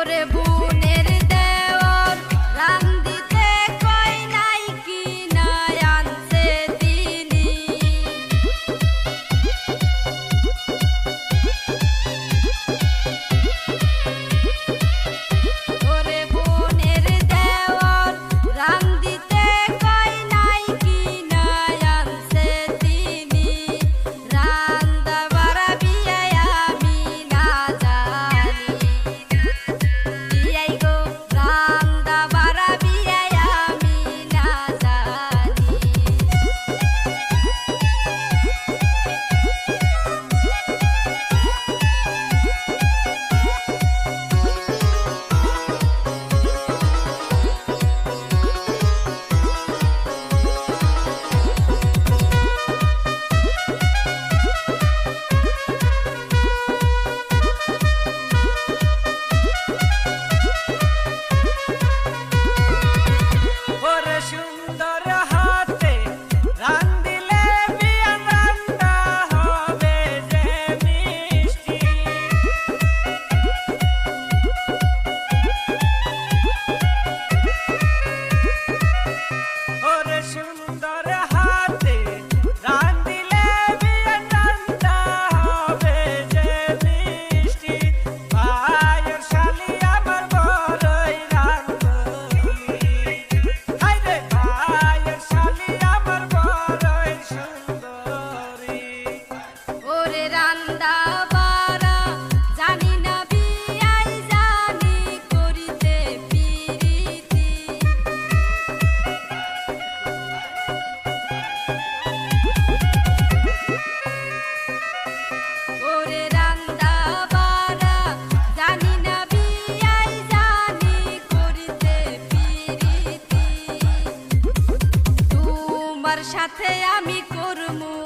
করে বুক তোমার সাথে আমি করমু।